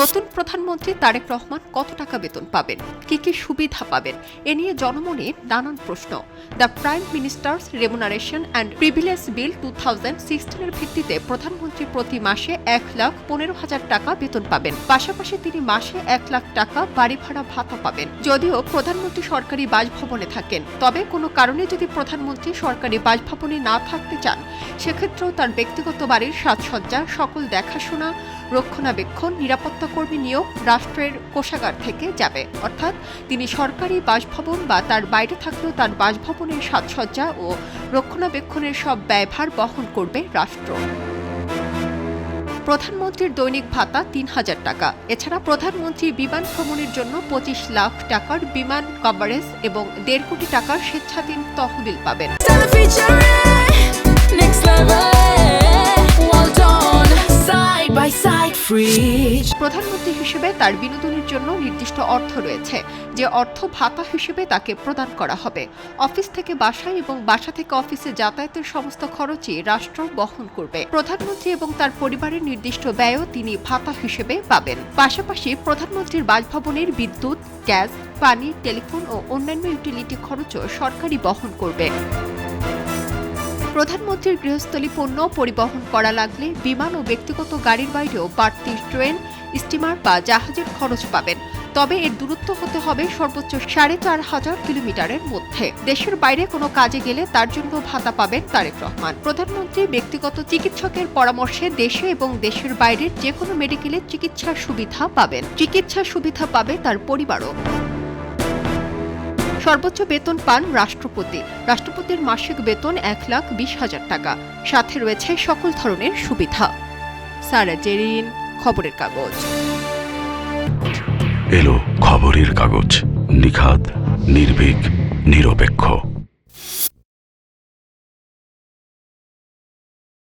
নতুন প্রধানমন্ত্রী তারেক রহমান কত টাকা বেতন পাবেন? কি কি সুবিধা পাবেন? এ নিয়ে জনমনে নানান প্রশ্ন। The prime minister's remuneration and privilege bill two thousand সিক্সটিনের ভিত্তিতে প্রধানমন্ত্রী প্রতি মাসে এক লাখ পনেরো হাজার টাকা বেতন পাবেন। পাশাপাশি তিনি মাসে এক লাখ টাকা বাড়ি ভাড়া ভাতা পাবেন। যদিও প্রধানমন্ত্রী সরকারি বাসভবনে থাকেন, তবে কোনো কারণে যদি প্রধানমন্ত্রী সরকারি বাসভবনে না থাকতে চান, সেক্ষেত্রেও তার ব্যক্তিগত বাড়ির সাজসজ্জা, সকল দেখাশোনা, রক্ষণাবেক্ষণ, নিরাপত্তা কর্মী নিয়োগ রাষ্ট্রের কোষাগার থেকে যাবে। অর্থাৎ তিনি সরকারি বাসভবন বা তার বাইরে থাকলেও তার বাসভবনের সাজসজ্জা ও রক্ষণাবেক্ষণের সব ব্যয়ভার বহন করবে রাষ্ট্র। প্রধানমন্ত্রীর দৈনিক ভাতা তিন হাজার টাকা। এছাড়া প্রধানমন্ত্রী বিমান ভ্রমণের জন্য পঁচিশ লাখ টাকার বিমান কভারেজ এবং দেড় কোটি টাকার স্বেচ্ছাধীন তহবিল পাবেন। প্রধানমন্ত্রী হিসেবে তার বিনোদনের জন্য নির্দিষ্ট অর্থ রয়েছে, যে অর্থ ভাতা হিসেবে তাকে প্রদান করা হবে। অফিস থেকে বাসায় এবং বাসা থেকে অফিসে যাতায়াতের সমস্ত খরচই রাষ্ট্র বহন করবে। প্রধানমন্ত্রী এবং তার পরিবারের নির্দিষ্ট ব্যয়ও তিনি ভাতা হিসেবে পাবেন। পাশাপাশি প্রধানমন্ত্রীর বাসভবনের বিদ্যুৎ, গ্যাস, পানি, টেলিফোন ও অন্যান্য ইউটিলিটি খরচও সরকারি বহন করবে। প্রধানমন্ত্রীর গৃহস্থলী পণ্য পরিবহন করা লাগলে বিমান ও ব্যক্তিগত গাড়ির বাইরেও বাড়তি ট্রেন, স্টিমার বা জাহাজের খরচ পাবেন। তবে এর দূরত্ব হতে হবে সর্বোচ্চ সাড়ে চার হাজার কিলোমিটারের মধ্যে। দেশের বাইরে কোনো কাজে গেলে তার জন্য ভাতা পাবেন তারেক রহমান। প্রধানমন্ত্রী ব্যক্তিগত চিকিৎসকের পরামর্শে দেশে এবং দেশের বাইরের যে কোনো মেডিকেলে চিকিৎসার সুবিধা পাবেন। চিকিৎসা সুবিধা পাবে তার পরিবারও। সর্বোচ্চ বেতন পান রাষ্ট্রপতি। রাষ্ট্রপতির মাসিক বেতন এক লাখ বিশ হাজার টাকা। সাথে রয়েছে সকল ধরনের সুবিধা। সারা জেরিন, খবরের কাগজ। এলো খবরের কাগজ। নিখাত নির্ভীক, নিরপেক্ষ।